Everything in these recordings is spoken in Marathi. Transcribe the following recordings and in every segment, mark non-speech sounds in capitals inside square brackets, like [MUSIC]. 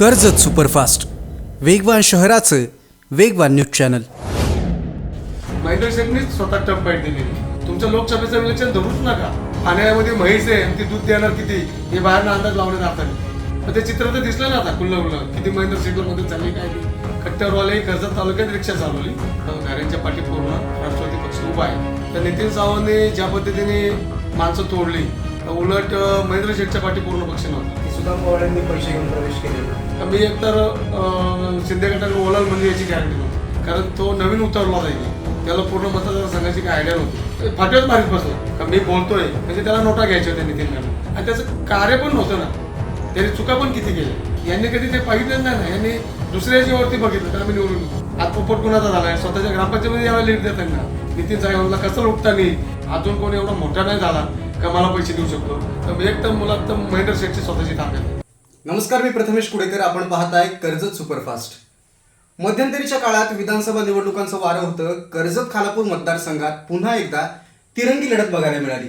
कर्जत सुपरफास्ट. वेगवान शहराचं वेगवान न्यूज चॅनल. महेंद्र शेठनीच स्वतः टप फाईट दिलेली लोकसभेचं इलेक्शन धरूच नका. पाण्यामध्ये म्हैस आहे आणि ती दूध देणार किती? हे बाहेरनं अंदाज लावण्यात आता पण ते चित्र तर दिसलं ना आता खुल्लं खुल्लं किती महेंद्र शेठला मध्ये झाली काय नाही कट्ट्यावरवाले कर्जत तालुक्यात रिक्षा चालवली. घरांच्या पाठी पूर्ण राष्ट्रवादी पक्ष उभा आहे. तर नितीन सावंतने ज्या पद्धतीने माणसं तोडली उलट महेंद्र शेठच्या पाठी पूर्ण पक्ष नव्हता. सुद्धा पवारांनी पैसे घेऊन प्रवेश केलेला मी एकतर अं, शिंदे गटाला ओलाल म्हणजे याची गॅरंटी नव्हती. कारण तो नवीन उतरला जाईल त्याला पूर्ण मतदारसंघाची काय आयडिया नव्हती. फाटव्याच मारीत बसलं. का मी बोलतोय? म्हणजे त्याला नोटा घ्यायच्या होत्या नितीन गटाला आणि त्याचं कार्य पण नव्हतं ना. त्याने चुका पण किती केल्या? यांनी कधी ते पाहिजेच नाही ना. यांनी दुसऱ्याच्या वरती बघितलं. तर आम्ही निवडून आज पोपट कुणाचा झालाय स्वतःच्या ग्रामपंचायतीमध्ये यावेळेला लीड देतात त्यांना नितीन साहेबांना कसं लुटता नाही अजून कोणी एवढा मोठा नाही झाला. का मला पैसे देऊ शकतो? तर मी एकदम मुलात तर महेंद्र शेठची स्वतःची काम आहे नमस्कार मी प्रथमेश कुडेकर. आपण पाहताय कर्जत सुपरफास्ट. मध्यंतरीच्या काळात विधानसभा निवडणुकांचं वारं होतं. कर्जत खालापूर मतदारसंघात पुन्हा एकदा तिरंगी लढत बघायला मिळाली.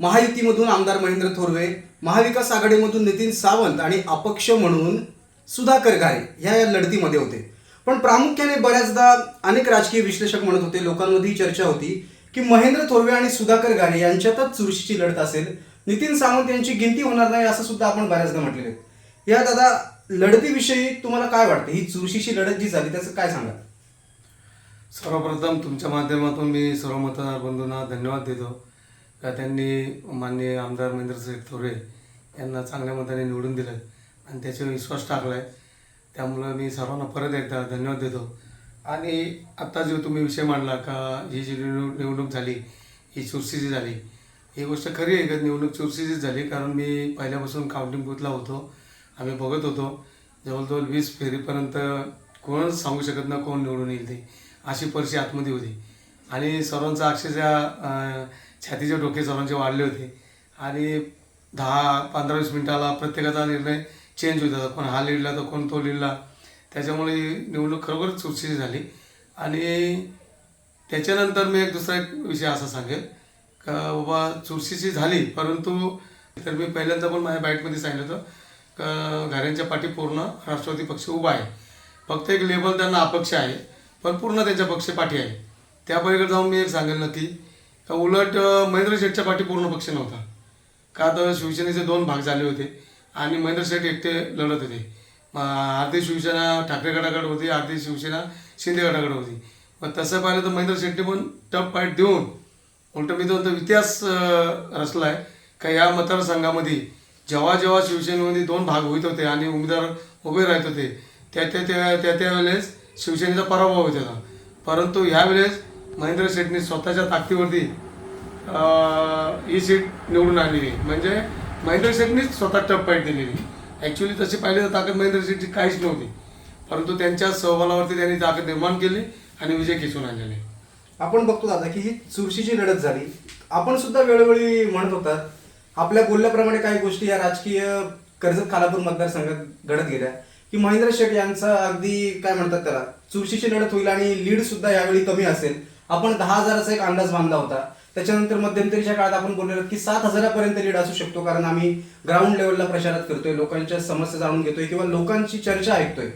महायुतीमधून आमदार महेंद्र थोरवे महाविकास आघाडीमधून नितीन सावंत आणि अपक्ष म्हणून सुधाकर घारे ह्या या लढतीमध्ये होते. पण प्रामुख्याने बऱ्याचदा अनेक राजकीय विश्लेषक म्हणत होते. लोकांमध्ये ही चर्चा होती. की महेंद्र थोरवे आणि सुधाकर गाणे यांच्यातच चुरशीची लढत असेल. नितीन सावंत यांची गिनती होणार नाही असं सुद्धा आपण बऱ्याचदा म्हटलेलं आहे. या दादा लढतीविषयी तुम्हाला काय वाटतं? ही चुरशीची लढत जी झाली त्याचं काय सांगा सर्वप्रथम तुमच्या माध्यमातून मी सर्व मतदार बंधूंना धन्यवाद देतो. का त्यांनी माननीय आमदार महेंद्र साहेब थोरे यांना चांगल्या मताने निवडून दिलं आणि त्याच्यावर विश्वास टाकला आहे त्यामुळं मी सर्वांना परत एकदा धन्यवाद देतो. आणि आत्ता जो तुम्ही विषय मांडला का ही जी निवडणूक निवडणूक झाली ही चुरशीची झाली ही गोष्ट खरी आहे का? निवडणूक चुरशीचीच झाली कारण मी पहिल्यापासून काउंटिंग बूथला होतो आम्ही बघत होतो. जवळजवळ वीस फेरीपर्यंत कोणच सांगू शकत ना कोण निवडून येईल ते अशी परशी आतमध्ये होती. आणि सर्वांचा अक्षरशः छातीचे डोके सर्वांचे वाढले होते. आणि दहा पंधरा वीस मिनिटाला प्रत्येकाचा निर्णय चेंज होत होता. कोण हा लिडला तर कोण तो लिडला. त्याच्यामुळे निवडणूक खरोखरच चुरशीची झाली. आणि त्याच्यानंतर मी एक दुसरा एक विषय असा सांगेल का बाबा चुरशीची झाली परंतु तर मी पहिल्यांदा पण माझ्या बाईटमध्ये सांगितलं होतं का घऱ्यांच्या पाठी पूर्ण राष्ट्रवादी पक्ष उभा आहे. फक्त एक लेबल त्यांना अपक्ष आहे पण पूर्ण त्यांच्या पक्ष पाठी आहे. त्या पलीकडे जाऊन मी एक सांगेल नक्की का उलट महेंद्र शेठच्या पाठी पूर्ण पक्ष नव्हता. का तर शिवसेनेचे दोन भाग झाले होते आणि महेंद्र शेठ एकटे लढत होते. मग शिवसेना ठाकरे गटाकडे होती अर्धी शिवसेना शिंदे गटाकडे होती. मग तसं पाहिलं तर महेंद्र शेट्टी पण टप फाईट देऊन उलट मी तो इतिहास रचला आहे का या मतदारसंघामध्ये जेव्हा जेव्हा शिवसेनेमध्ये दोन भाग होत होते आणि उमेदवार उभे राहत होते त्या त्या त्या त्या त्यावेळेस शिवसेनेचा पराभव होत होता. परंतु ह्यावेळेस महेंद्र शेठने स्वतःच्या ताकदीवरती ही सीट निवडून आणलेली म्हणजे महेंद्र शेठनीच स्वतः टप फाईट दिलेली ॲक्च्युली तशी पाहिली तर ताकद महेंद्र शेठची काहीच नव्हती. परंतु त्यांच्या सहबलावरती त्यांनी ताकद निर्माण केली आणि विजय खेचून आणलेले. आपण बघतो दादा की ही चुरशीची लढत झाली. आपण सुद्धा वेळोवेळी म्हणत होतात आपल्या बोलल्याप्रमाणे काही गोष्टी या राजकीय कर्जत खालापूर मतदारसंघात घडत गेल्या. की महेंद्र शेठ यांचा अगदी काय म्हणतात त्याला चुरशीची लढत होईल आणि लीड सुद्धा यावेळी कमी असेल. आपण दहा हजाराचा एक अंदाज बांधला होता. त्याच्यानंतर मध्यंतरीच्या काळात आपण बोललेलो की सात हजारापर्यंत लीड असू शकतो कारण आम्ही ग्राउंड लेवलला प्रचारात करतोय लोकांच्या समस्या जाणून घेतोय किंवा लोकांची चर्चा ऐकतोय.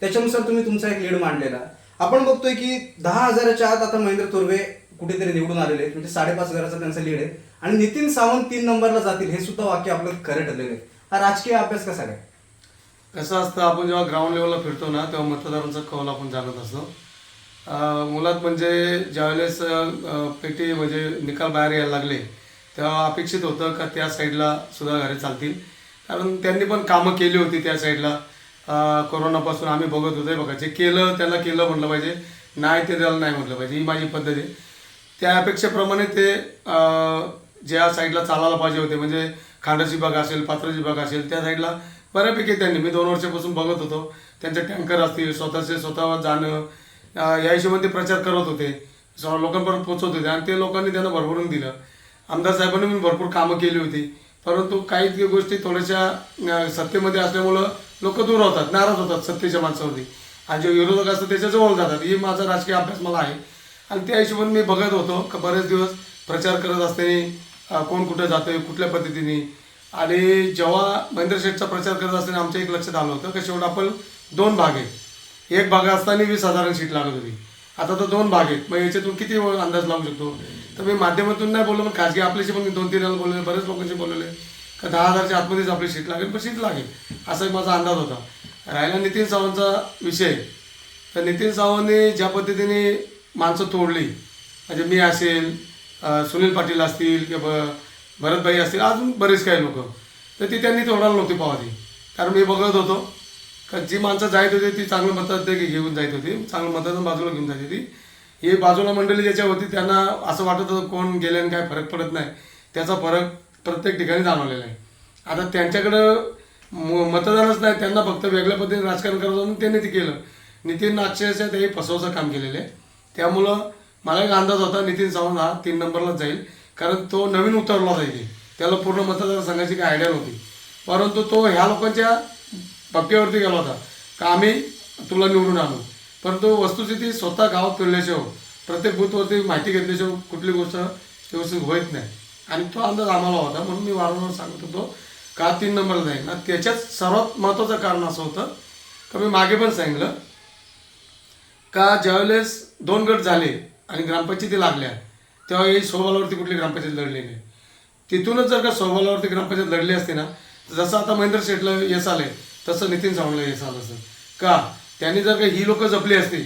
त्याच्यानुसार तुम्ही तुमचा एक लीड मांडलेला. आपण बघतोय की दहा हजाराच्या आत आता महेंद्र तुर्वे कुठेतरी निवडून आलेले आहेत म्हणजे साडेपाच हजाराचा त्यांचा लीड आहे. आणि नितीन सावंत तीन नंबरला जातील हे सुद्धा वाक्य आपलं खरं ठरलेलं आहे. हा राजकीय अभ्यास कसा काय? कसं असतं आपण जेव्हा ग्राउंड लेवलला फिरतो ना तेव्हा मतदारांचा कौल आपण जाणत असतो. मुलात मुळात म्हणजे ज्यावेळेस पेटी म्हणजे निकाल बाहेर यायला लागले तेव्हा अपेक्षित होतं का त्या साईडला सुद्धा घरे चालतील. कारण त्यांनी पण कामं केली होती त्या साईडला. कोरोनापासून आम्ही बघत होते बघा जे केलं त्याला केलं म्हटलं पाहिजे नाही ते त्याला नाही म्हटलं पाहिजे ही माझी पद्धत आहे. त्या अपेक्षेप्रमाणे ते ज्या साईडला चालायला पाहिजे होते म्हणजे खांडाची बाग असेल पात्राची बाग असेल त्या साईडला बऱ्यापैकी त्यांनी मी दोन वर्षापासून बघत होतो त्यांचे टँकर असतील स्वतःचे स्वतः जाणं या हिशोबाने ते प्रचार करत होते. लोकांपर्यंत पोचवत होते आणि ते लोकांनी त्यांना भरभरून दिलं. आमदार साहेबांनी पण भरपूर कामं केली होती. परंतु काही गोष्टी थोड्याशा सत्तेमध्ये असल्यामुळं लोक दूर होतात नाराज होतात सत्तेच्या माणसावरती. आणि जे विरोधक असतात त्याच्याजवळ जातात. ही माझा राजकीय अभ्यास मला आहे. आणि त्या हिशोबाने मी बघत होतो का बरेच दिवस प्रचार करत असताना कोण कुठं जातोय कुठल्या पद्धतीने. आणि जेव्हा महेंद्र शेठचा प्रचार करत असताना आमच्या एक लक्षात आलं होतं का शेवट आपण दोन भाग आहे. एक भाग असताना वीस हजारांनी सीट लागत होती. आता तर दोन भाग आहेत. मग याच्यातून किती अंदाज लावू शकतो? तर मी माध्यमातून नाही बोललो पण खाजगी आपल्याशी पण दोन तीन बोलले बरेच लोकांशी बोललेले का दहा हजारच्या आतमध्येच आपली सीट लागेल? पण सीट लागेल. असा एक माझा अंदाज होता. राहिला नितीन सावंतचा विषय. तर नितीन सावंतने ज्या पद्धतीने माणसं तोडली म्हणजे मी असेल सुनील पाटील असतील किंवा भरतभाई असतील अजून बरेच काही लोक. तर ती त्यांनी तोडायला नव्हती पावती. कारण मी बघत होतो. जी माणसं जायत होती ती चांगलं मतात ते घेऊन जायत होती. चांगलं मतदान बाजूला घेऊन जायची होती. हे बाजूला मंडळी ज्याच्या होती त्यांना असं वाटत होतं कोण गेल्याने काय फरक पडत नाही. त्याचा फरक प्रत्येक ठिकाणी जाणवलेला आहे. आता त्यांच्याकडं म- मतदानच नाही त्यांना फक्त वेगळ्या पद्धतीने राजकारण करत म्हणून त्यांनी ते केलं. नितीन अक्षरशः ते फसवाचं काम केलेलं आहे. त्यामुळं मला एक अंदाज होता नितीन सावंत हा तीन नंबरलाच जाईल. कारण तो नवीन उतरला जाईल. त्याला पूर्ण मतदारसंघाची काही आयडिया नव्हती. परंतु तो ह्या लोकांच्या पक्क्यावरती गेला होता. का आम्ही तुला निवडून आणू? परंतु वस्तुस्थिती स्वतः गावात फिरल्याशिवाय प्रत्येक बूथवरती माहिती घेतल्याशिवाय कुठली गोष्ट व्यवस्थित होत नाही. आणि तो अंदाज आम्हाला होता म्हणून मी वारंवार सांगत होतो का तीन नंबरला जाईल ना त्याच्यात सर्वात महत्त्वाचं कारण असं होतं का मी मागे पण सांगितलं का ज्यावेळेस दोन गट झाले आणि ग्रामपंचायती लागल्या तेव्हा ही सोबालावरती कुठली ग्रामपंचायत लढली नाही. तिथूनच जर का सोबालावरती ग्रामपंचायत लढली असते ना जसं आता महेंद्र शेटला यश आले तसं नितीन सावंतला हे झालं असतं का? त्यांनी जर का ही लोकं जपली असती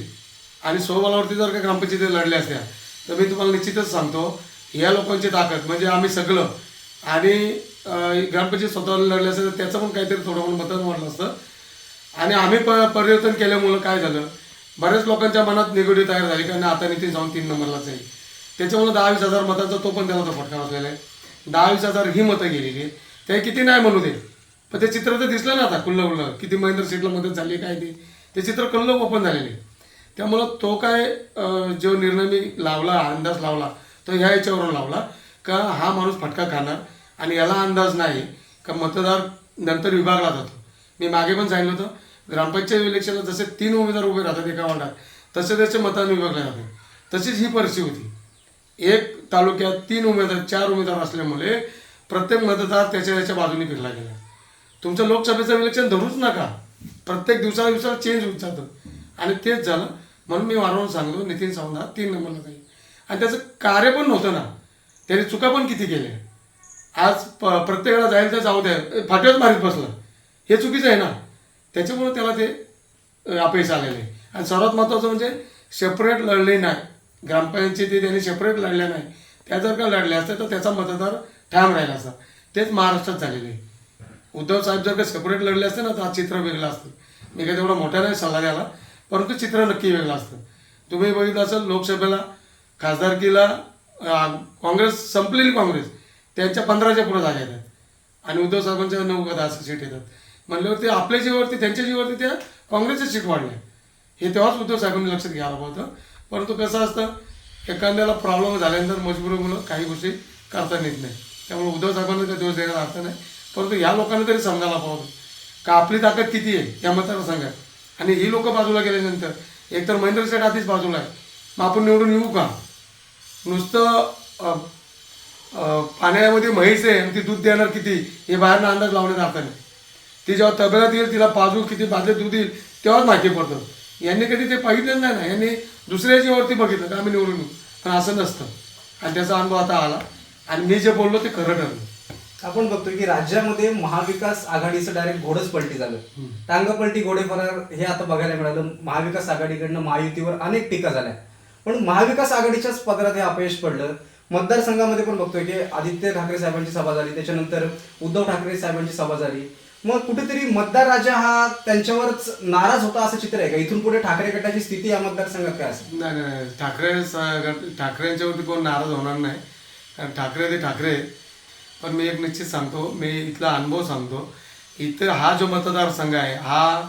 आणि सोबालावरती जर का ग्रामपंचायती लढल्या असत्या तर मी तुम्हाला निश्चितच सांगतो या लोकांची ताकद म्हणजे आम्ही सगळं आणि ग्रामपंचायत स्वतःला लढले असते तर त्याचं पण काहीतरी थोडं मतदान वाढलं असतं. आणि आम्ही प परिवर्तन केल्यामुळं काय झालं बऱ्याच लोकांच्या मनात निगडी तयार झाली कारण आता नितीन जाऊन तीन नंबरलाच आहे. त्याच्यामुळं दहा वीस हजार मताचा तो पण त्याला तो फटका बसलेला आहे. दहा वीस हजार ही मतं गेलेली आहेत. ते किती नाही म्हणू दे. पण ते चित्र तर दिसलं ना आता खुल्लं खुल्लं किती महेंद्र सीटला मदत झाली काय ते. ते चित्र कल्लं ओपन झालेले. त्यामुळं तो काय जो निर्णय मी लावला अंदाज लावला तो ह्या याच्यावरून लावला का हा माणूस फटका खाणार आणि याला अंदाज नाही का मतदार नंतर विभागला जातो. मी मागे पण सांगितलं होतं ग्रामपंचायत इलेक्शनला जसे तीन उमेदवार उभे राहतात एका वार्डात तसे त्याचे मतांनी विभागले जाते. तशीच ही परिस्थिती होती. एक तालुक्यात तीन उमेदवार चार उमेदवार असल्यामुळे प्रत्येक मतदार त्याच्या त्याच्या बाजूने फिरला गेला. तुमचं लोकसभेचं इलेक्शन धरूच नका. प्रत्येक दिवसा दिवसाला चेंज होत जातं. आणि तेच झालं. म्हणून मी वारंवार सांगलो नितीन सावंत हा तीन नंबरला जाईल. आणि त्याचं कार्य पण नव्हतं ना. त्याने चुका पण किती केल्या? आज प प्रत्येकाला जाईल तर जाऊ द्या. फाट्याच मारीत बसला. हे चुकीचं आहे ना. त्याच्यामुळे त्याला ते अपयश आलेलं आहे. आणि सर्वात महत्त्वाचं म्हणजे सेपरेट लढले नाही. ग्रामपंचायती त्यांनी सेपरेट लढल्या नाही. त्या जर का लढल्या असत्या तर त्याचा मतदार ठाम राहिला असता. तेच महाराष्ट्रात झालेले आहे. उद्धव साहेब जर का सेपरेट लढले असते ना तर हा चित्र वेगळं असतं. मी काही तेवढा मोठा नाही सल्ला द्यायला परंतु चित्र नक्की वेगळं असतं. तुम्ही बघितलं असेल लोकसभेला खासदारकीला काँग्रेस संपलेली काँग्रेस त्यांच्या पंधराच्या पुढे जागा येतात. आणि उद्धव साहेबांच्या नऊ का दहा सीट येतात. म्हणल्यावरती आपल्या जीवावरती त्यांच्या जीवावरती त्या काँग्रेसच्या सीट वाढल्या. हे तेव्हाच उद्धव साहेबांनी लक्षात घ्यायला होतं. परंतु कसं असतं एखाद्याला प्रॉब्लेम झाल्यानंतर मजबुरीमुळं काही गोष्टी करता येत नाही. त्यामुळे उद्धव साहेबांना काही दिवस देण्याचा अर्थ नाही. परंतु या लोकांना तरी समजायला पाहिजे. का आपली ताकद किती आहे? या मतदारसंघात. आणि ही लोक बाजूला गेल्यानंतर एकतर महेंद्र सेठ आधीच बाजूला आहे. मग आपण निवडून येऊ का? नुसतं पाण्यामध्ये म्हैस आहे आणि ती दूध देणार किती? हे बाहेरनं अंदाज लावण्यात अर्थ नाही. ती जेव्हा तब्येत येईल तिला बाजू किती बाजले दूध येईल तेव्हाच माहिती पडतं. यांनी कधी ते पाहिलं नाही ना. यांनी दुसऱ्या जीवावरती बघितलं का आम्ही निवडून येऊ? पण असं नसतं. आणि त्याचा अनुभव आता आला. आणि मी जे बोललो ते खरं ठरलं. आपण बघतोय की राज्यामध्ये महाविकास आघाडीचं डायरेक्ट घोडच पलटी झालं. टांगपलटी घोडे फरार हे आता बघायला मिळालं. महाविकास आघाडीकडनं महायुतीवर अनेक टीका झाल्या. पण महाविकास आघाडीच्याच पदरात हे अपयश पडलं. मतदारसंघामध्ये पण बघतोय की आदित्य ठाकरे साहेबांची सभा झाली. त्याच्यानंतर उद्धव ठाकरे साहेबांची सभा झाली. मग कुठेतरी मतदार राजा हा त्यांच्यावरच नाराज होता असं चित्र आहे का? इथून पुढे ठाकरे गटाची स्थिती या मतदारसंघात काय असेल? नाही नाही. ठाकरे गट- ठाकरेंच्यावरती कोण नाराज होणार नाही. कारण ठाकरे ते ठाकरे. पण मी एक निश्चित सांगतो मी इथला अनुभव सांगतो. इथं हा जो मतदारसंघ आहे हा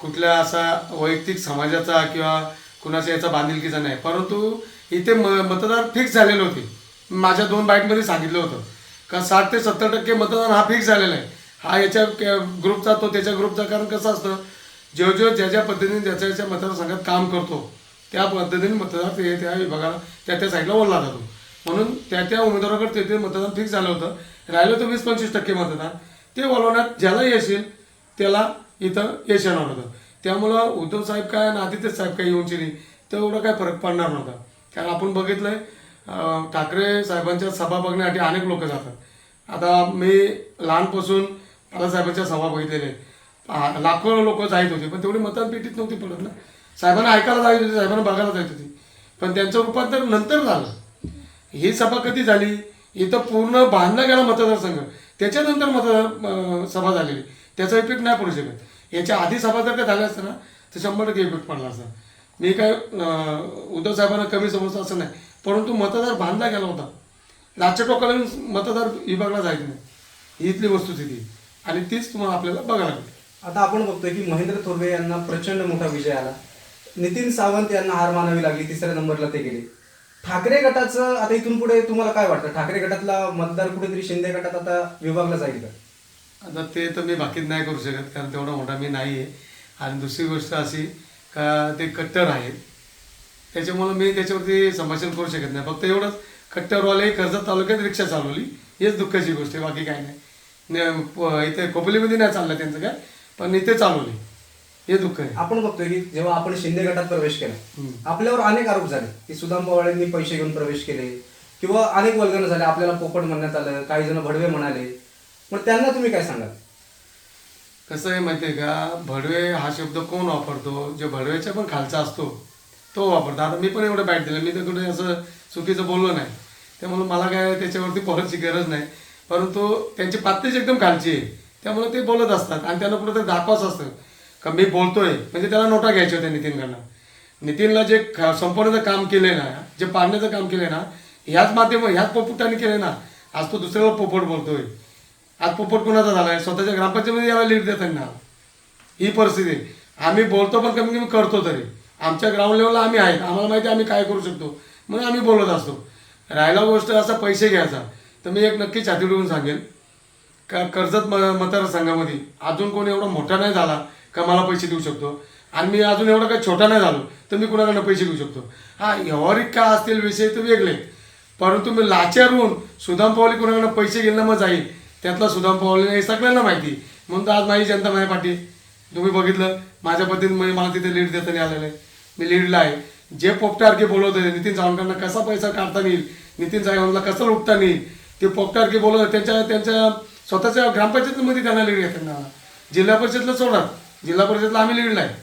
कुठल्या असा वैयक्तिक समाजाचा किंवा कुणाच्या याचा बांधिलकीचा नाही. परंतु इथे म मतदार फिक्स झालेले होते. माझ्या दोन बाईटमध्ये सांगितलं होतं. का साठ ते सत्तर टक्के मतदान हा फिक्स झालेला आहे. हा याच्या ग्रुपचा तो त्याच्या ग्रुपचा कारण कसं असतं? जेव जेव ज्या ज्या पद्धतीने ज्याच्या ज्याच्या मतदारसंघात काम करतो त्या पद्धतीने मतदार ते त्या विभागाला त्या त्या साईडला ओढला जातो. म्हणून त्या त्या उमेदवाराकडे ते ते मतदान फिक्स झालं होतं. राहिलं तर वीस पंचवीस टक्के मतदान. ते वळवण्यात ज्याला यश येईल त्याला इथं यश येणार होतं. त्यामुळं उद्धव साहेब काय आणि आदित्य साहेब काय येऊन शिरी तेवढा काय फरक पडणार नव्हता. कारण आपण बघितलंय ठाकरे साहेबांच्या सभा बघण्यासाठी अनेक लोक जातात. आता मी लहानपासून बाळासाहेबांच्या सभा बघितलेल्या आहेत. लाखो लोक जायत होते पण तेवढी मतदान पेटीत नव्हती पडत ना. साहेबांना ऐकायला जायत होती साहेबांना बघायला जायत होती. पण त्यांचं रूपांतर नंतर झालं. ही सभा कधी झाली? इथं पूर्ण बांधला गेला मतदारसंघ. त्याच्यानंतर मतदार सभा झालेली. त्याचा इफेक्ट नाही पडू शकत. याच्या आधी सभा जर का झाल्या असतं ना तर शंभर टक्के इफेक्ट पडला असता मी काय उद्धव साहेबांना कमी समजतो असं नाही. परंतु मतदार बांधला गेला होता. लाचच्या टोकाला मतदार विभागला जायचं नाही. ही इथली वस्तुस्थिती. आणि तीच तुम्हाला आपल्याला बघायला मिळते आता आपण बघतोय की महेंद्र थोरवे यांना प्रचंड मोठा विजय आला. नितीन सावंत यांना हार मानावी लागली. तिसऱ्या नंबरला ते गेले. ठाकरे गटाचं आता इथून पुढे तुम्हाला काय वाटतं? ठाकरे गटातला मतदार कुठेतरी शिंदे गटात आता विभागला जाईल का? आता ते तर मी बाकीत नाही करू शकत कारण तेवढा मोठा मी नाही आहे आणि दुसरी गोष्ट अशी का ते कट्टर आहेत. त्याच्यामुळं मी त्याच्यावरती संभाषण करू शकत नाही. फक्त एवढंच कट्टरवाले कर्जत तालुक्यात रिक्षा चालवली. हेच दुःखाची गोष्ट आहे बाकी काय नाही. प- इथे खोपलीमध्ये नाही चाललं त्यांचं काय पण इथे चालवली. हे दुःख आहे. आपण बघतोय की जेव्हा आपण शिंदे गटात प्रवेश केला. आपल्यावर अनेक आरोप झाले की सुदाम पवारांनी पैसे घेऊन प्रवेश केले किंवा अनेक वल्गन झाले आपल्याला पोपट म्हणण्यात आलं काही जण भडवे म्हणाले. मग त्यांना तुम्ही काय सांगाल? कसं आहे माहिती आहे का? भडवे हा शब्द कोण वापरतो? जो भडव्याच्या पण खालचा असतो तो वापरतो. आता मी पण एवढं बॅट दिलं मी तर कुठे असं चुकीचं बोललो नाही. त्यामुळे मला काय त्याच्यावरती बोलायची गरज नाही. परंतु त्यांची पातळीच एकदम खालची आहे. त्यामुळे ते बोलत असतात आणि त्यांना कुठं दाखवाच असतं. का मी बोलतोय? म्हणजे त्याला नोटा घ्यायच्या होत्या नितीनकडनं. नितीनला जे संपवण्याचं काम केलंय ना जे पाडण्याचं काम केलंय ना ह्याच माध्यम ह्याच पोपटाने केलंय ना. आज तो दुसऱ्याला पोपट बोलतोय. आज पोपट कुणाचा झालाय? स्वतःच्या ग्रामपंचायतीमध्ये याला लीड देताना ही परिस्थिती आम्ही बोलतो पण कमी कमी करतो तरी. आमच्या ग्राउंड लेवलला आम्ही आहेत. आम्हाला माहिती आहे आम्ही काय करू शकतो. म्हणून आम्ही बोलत असतो. राहिला गोष्ट असा पैसे घ्यायचा. तर मी एक नक्की छाती उडवून सांगेन. का कर्जत म मतदारसंघामध्ये? अजून कोणी एवढा मोठा नाही झाला का मला पैसे देऊ शकतो? आणि मी अजून एवढा काही छोटा नाही झालो तर मी कुणाकडनं पैसे घेऊ शकतो? हा व्यवहारिक का असतील विषय तर वेगळे. परंतु मी लाचारून सुदाम पवाली कुणाकडनं पैसे घेणं मग जाईल. त्यातला सुदाम पवाली हे सगळ्यांना माहिती. म्हणून तर आज माझी जनता माझ्या पाठी. तुम्ही बघितलं माझ्या पद्धतीने मला तिथे लीड देताना आलेलं आहे. मी लीडला आहे. जे पोपटारखे बोलवत होते नितीन सावंतांना कसा पैसा काढता येईल नितीन सावंतला कसं लुटता येईल ते पोपटारखे बोलवत त्यांच्या त्यांच्या स्वतःच्या ग्रामपंचायतीमध्ये त्यांना लीड घेताना आला जिल्हा परिषदला सोडा. जिल्हा परिषदला आम्ही लीड आहे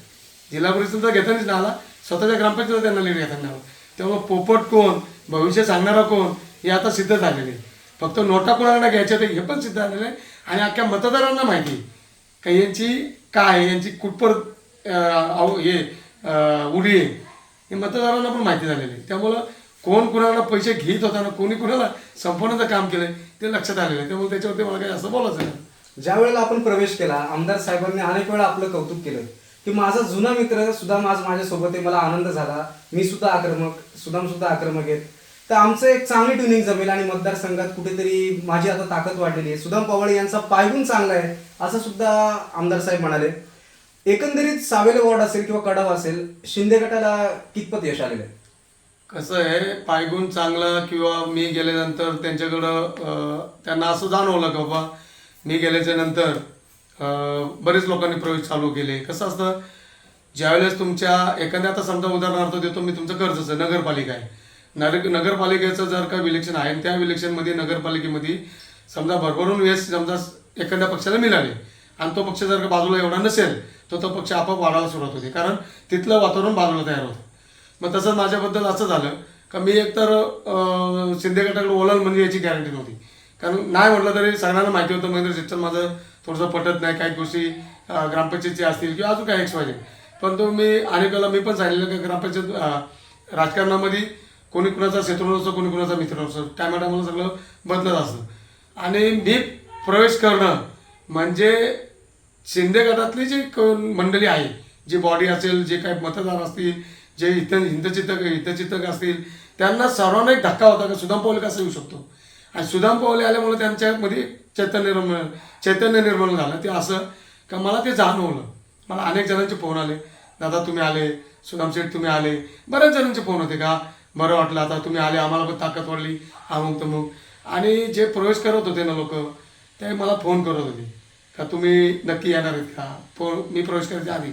जिल्हा परिषदला घेतानाच ना आला. स्वतःच्या ग्रामपंचायतीला त्यांना लीड घेताना आला त्यामुळं पोपट कोण भविष्य सांगणारा कोण हे आता सिद्ध झालेले आहे. फक्त नोटा कोणाला घ्यायच्या ते हे पण सिद्ध झालेलं आहे. आणि अख्ख्या मतदारांना माहिती आहे. का यांची काय आहे, यांची कुठपर आव- हे उडी आहे? हे मतदारांना पण माहिती झालेली आहे. त्यामुळं कोण कुणाला पैसे घेत होता ना कोणी कुणाला संपवण्याचं काम केलंय ते लक्षात आलेलं आहे. त्यामुळे त्याच्यावरती मला काही असं बोलायचं नाही. ज्या वेळेला आपण प्रवेश केला आमदार साहेबांनी अनेक वेळा आपलं कौतुक केलं की माझा जुना मित्र सुद्धा आज माझ्यासोबत आहे मला आनंद झाला. मी सुद्धा आक्रमक सुदाम सुद्धा आक्रमक आहेत. तर आमचं एक चांगली ट्युनिंग जमेल आणि मतदारसंघात कुठेतरी माझी आता ताकद वाढलेली आहे. सुदाम पवाळे यांचा पायगुण चांगला आहे असं सुद्धा आमदार साहेब म्हणाले. एकंदरीत सावेले वॉर्ड असेल किंवा कडाव असेल शिंदे गटाला कितपत यश आलेलं आहे? कसं आहे पायगुण चांगलं किंवा मी गेल्यानंतर त्यांच्याकडं त्यांना असं जाणवलं का बाबा मी गेल्याच्यानंतर बरेच लोकांनी प्रवेश चालू केले. कसं असतं ज्यावेळेस तुमच्या एखाद्या आता समजा उदाहरणार्थ देतो मी तुमचं कर्जचं नगरपालिका आहे. नगर नगरपालिकेचं जर का विलेक्शन आहे आणि त्या विलेक्शनमध्ये नगरपालिकेमध्ये समजा भरभरून वेळेस समजा एखाद्या पक्षाला मिळाले आणि तो पक्ष जर का बाजूला एवढा नसेल तर तो पक्ष आपोआप वाढायला सुरुवात होते. कारण तिथलं वातावरण बाजूला तयार होतं. मग तसंच माझ्याबद्दल असं झालं. का मी एकतर शिंदे गटाकडे ओलाल म्हणजे याची गॅरंटी नव्हती. कारण नाही म्हटलं तरी सगळ्यांना माहिती होतं महेंद्र शिक्षण माझं थोडंसं पटत नाही काही गोष्टी ग्रामपंचायतची असतील किंवा अजून काही एक्स परंतु पण तो मी अनेकला मी पण सांगितलं की ग्रामपंचायत राजकारणामध्ये कोणी कुणाचा शत्रू नसतो कोणी कुणाचा मित्र नसतो. टायमाटायमाला सगळं बदलत असतं. आणि मी प्रवेश करणं म्हणजे शिंदे गटातली जी मंडळी आहे जी बॉडी असेल जे काही मतदार असतील जे हित हितचिंतक हितचित्तक असतील त्यांना सर्वांना एक धक्का होता का सुदाम पवले कसा येऊ शकतो? आणि सुदाम पवले आल्यामुळे त्यांच्यामध्ये चैतन्य निर्माण चैतन्य निर्माण झालं. ते असं का मला ते जाणवलं. मला अनेक जणांचे फोन आले. दादा तुम्ही आले. सुदाम शेठ तुम्ही आले. बऱ्याच जणांचे फोन होते का? बरं वाटलं आता तुम्ही आले. आम्हाला पण ताकद वाढली. अमुक तमुक आणि जे प्रवेश करत होते ना लोक ते मला फोन करत होते. का तुम्ही नक्की येणार आहेत का? फोन मी प्रवेश करायच्या आधी.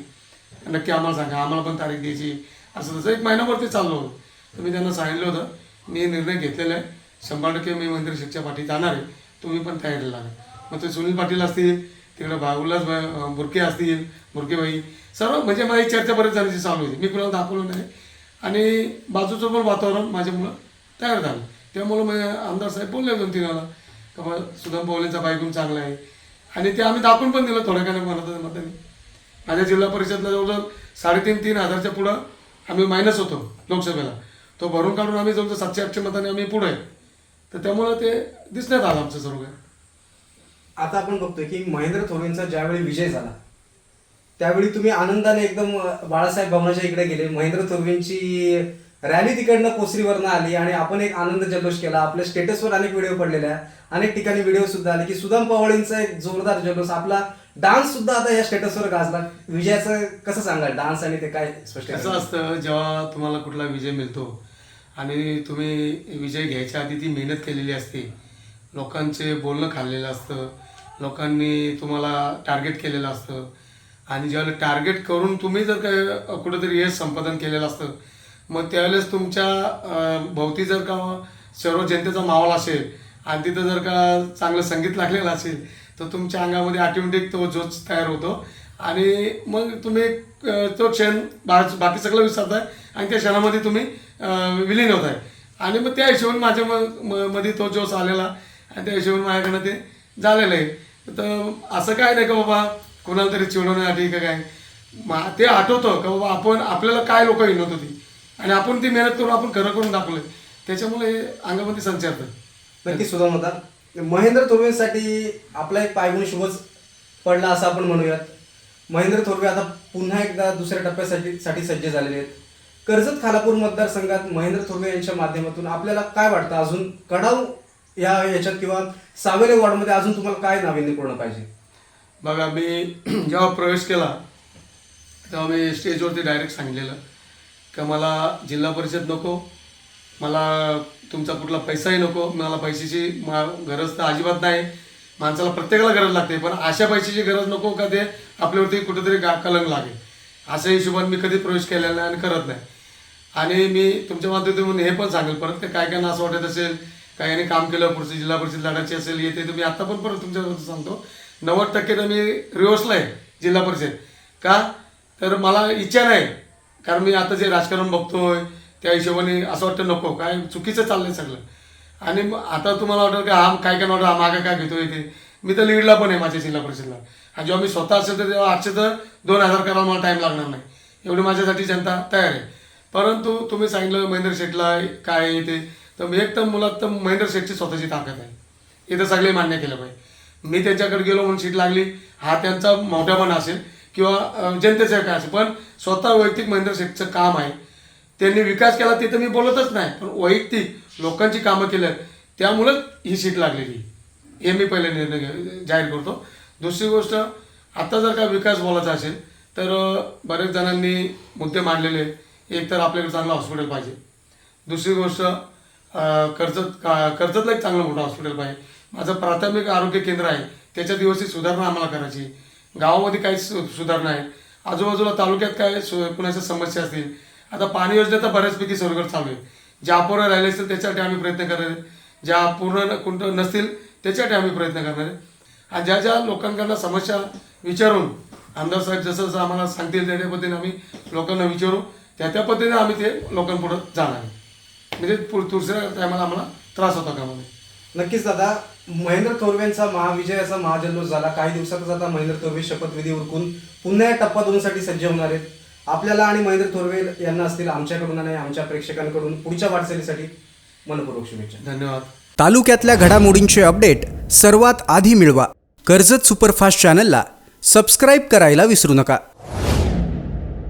नक्की आम्हाला सांगा. आम्हाला पण तारीख द्यायची. असं तसं एक महिनाभर ते चाललं होतं. तर मी त्यांना सांगितलं होतं मी निर्णय घेतलेला आहे. शंभर टक्के मी मंदिर शिक्षा पाठी जाणार आहे. तुम्ही पण तयारीला लागा. मग ते सुनील पाटील असतील तिकडे भा बुरके असतील बुरके असतील बुरकेबाई सर्व म्हणजे माझी चर्चा बरेच जणांची चालू होती. मी कुणाला दाखवलं नाही. आणि बाजूचं पण वातावरण माझ्यामुळं तयार झालं. त्यामुळं मग आमदार साहेब बोलले दोन तीन वेळा का बा सुदाम पवलेंचा बायकून चांगला आहे. आणि ते आम्ही दाखवून पण दिलं थोड्या काही म्हणत मतांनी माझ्या जिल्हा परिषदला जवळजवळ साडेतीन तीन हजारच्या पुढं आम्ही मायनस होतो लोकसभेला. तो भरून काढून आम्ही जवळजवळ सातशे आठशे मताने आम्ही पुढे आहे. तर त्यामुळं ते दिसण्यात आलं आमचं सर्व काही. आता आपण बघतोय की महेंद्र थोरेंचा ज्यावेळी विजय झाला त्यावेळी तुम्ही आनंदाने एकदम बाळासाहेब भवनाच्या इकडे गेले. महेंद्र थोरवेंची रॅली तिकडनं कोसरीवरनं आली आणि आपण एक आनंद जल्लोष केला. आपल्या स्टेटसवर अनेक व्हिडिओ पडलेल्या आहे अनेक ठिकाणी व्हिडिओ सुद्धा आले की सुदाम पवाळींचा एक जोरदार जल्लोष. आपला डान्स सुद्धा आता या स्टेटसवर गाजला. विजयाचं कसं सांगाल? डान्स आणि ते काय स्पष्ट कसं असतं जेव्हा तुम्हाला कुठला विजय मिळतो आणि तुम्ही विजय घ्यायच्या आधी ती मेहनत केलेली असते लोकांचे बोलणं खाल्लेलं असतं लोकांनी तुम्हाला टार्गेट केलेलं असतं आणि ज्यावेळेला टार्गेट करून तुम्ही जर काय कुठेतरी यश संपादन केलेलं असतं मग त्यावेळेस तुमच्या भोवती जर का सर्व जनतेचा माहोल असेल आणि तिथं जर का चांगलं संगीत लागलेलं असेल तर तुमच्या अंगामध्ये ऑटोमॅटिक तो जोश तयार होतो. आणि मग तुम्ही तो क्षण बा- बाकी सगळं विसरताय आणि त्या क्षणामध्ये तुम्ही विलीन होत आहे आणि मग त्या हिशोबाने माझ्या म- म- मध्ये तो जोश आलेला आणि त्या हिशोबाने माझ्याकडनं ते झालेलं आहे. तर असं काय नाही का बाबा कोणाला तरी चिडवण्यासाठी का काय? मा- ते आठवतं का बाबा आपण आपल्याला काय लोक हिंडत होती आणि आपण ती मेहनत करून आपण खरं करून दाखवलं त्याच्यामुळे अंगामध्ये संचारतं नक्की सुद्धा होता महेंद्र थोरवेसाठी आपला एक पायगुण शुभच पडला असं आपण म्हणूयात. महेंद्र थोरवे आता पुन्हा एकदा दुसऱ्या टप्प्यासाठी साठी सज्ज झालेले आहेत. कर्जत खालापूर मतदारसंघात महेंद्र थोरवे यांच्या माध्यमातून आपल्याला काय वाटतं? अजून कडाव या याच्यात किंवा सावेरे वॉर्डमध्ये अजून तुम्हाला काय नाविन्यपूर्ण पाहिजे? बघा मी [CLEARS THROAT] जेव्हा प्रवेश केला तेव्हा मी स्टेजवरती डायरेक्ट सांगितलेलं का मला जिल्हा परिषद नको मला तुमचा कुठला पैसाही नको मला पैशाची मा गरज तर अजिबात नाही. माणसाला प्रत्येकाला गरज लागते पण अशा पैशाची गरज नको का ते आपल्यावरती कुठेतरी गा कलंक लागेल. अशा हिशोबाने मी कधी प्रवेश केलेला नाही आणि करत नाही. आणि मी तुमच्या माध्यमातून हे पण सांगेल परत ते काय काय असं वाटत असेल काही काम केलं पुढची जिल्हा परिषद लढायची असेल येते तर मी आता पण परत तुमच्याबद्दल सांगतो. नव्वद टक्के तर मी रिव्हर्सला आहे जिल्हा परिषद. का? तर मला इच्छा नाही. कारण मी आता जे राजकारण बघतोय त्या हिशोबाने असं वाटतं नको काय चुकीचं चाललंय सगळं. आणि मग आता तुम्हाला वाटतं की हा काय काय वाटतं हा मागं काय घेतोय ते? मी तर लीडला पण आहे माझ्या जिल्हा परिषदला. आणि जेव्हा मी स्वतः असेल तर तेव्हा आठशे तर दोन हजार करायला मला टाईम लागणार नाही. एवढी माझ्यासाठी जनता तयार आहे. परंतु तुम्ही सांगितलं महेंद्र शेठला काय आहे ते तर मी एक तर मुलात तर महेंद्र शेठची स्वतःची ताकद आहे. इथं सगळे मान्य केलं पाहिजे. मी त्यांच्याकडे गेलो म्हणून सीट लागली. हा त्यांचा मोठेपण असेल किंवा अं, जनतेचं काय असेल पण स्वतः वैयक्तिक महेंद्र शेठचं काम आहे. त्यांनी विकास केला ते तर मी बोलतच नाही पण वैयक्तिक लोकांची कामं केल्यात. त्यामुळंच ही सीट लागलेली. हे मी पहिले निर्णय घे- जाहीर करतो. दुसरी गोष्ट आता जर का विकास बोलायचा असेल तर बरेच जणांनी मुद्दे मांडलेले. एक तर आपल्याकडे चांगलं हॉस्पिटल पाहिजे. दुसरी गोष्ट कर्जत का कर्जतला एक चांगलं मोठं हॉस्पिटल पाहिजे. माझं प्राथमिक आरोग्य केंद्र आहे त्याच्यात व्यवस्थित सुधारणा आम्हाला करायची. गावामध्ये काही सु सुधारणा आहे. आजूबाजूला तालुक्यात काय सु कुणाच्या समस्या असतील आता पाणी योजना तर बऱ्याचपैकी सर्वकडे चालू आहे. ज्या अपुऱ्या राहिले असतील त्याच्यासाठी आम्ही प्रयत्न करणार आहे. ज्या पूर्ण न- नसतील त्याच्यासाठी आम्ही प्रयत्न करणार आहे. आणि ज्या ज्या लोकांकडनं समस्या विचारून आमदार साहेब जसं जसं आम्हाला सांगतील त्या त्या पद्धतीने आम्ही लोकांना विचारू त्या त्या पद्धतीने आम्ही ते लोकांपुढं जाणार आहे. म्हणजे पु- दुसऱ्या टायमाला आम्हाला त्रास होता कामामध्ये. नक्कीच दादा महेंद्र थोरवेंचा महाविजयाचा महाजल्लोष झाला. काही दिवसातच आता महेंद्र थोरवे शपथविधी उरकून पुन्हा या टप्पा दोनसाठी सज्ज होणार आहेत. आपल्याला आणि महेंद्र थोरवे यांना असतील आमच्याकडून आणि आमच्या प्रेक्षकांकडून पुढच्या वाटचालीसाठी मनपूर्वक शुभेच्छा. धन्यवाद. तालुक्यातल्या घडामोडींचे अपडेट सर्वात आधी मिळवा. कर्जत सुपरफास्ट चॅनलला सबस्क्राईब करायला विसरू नका.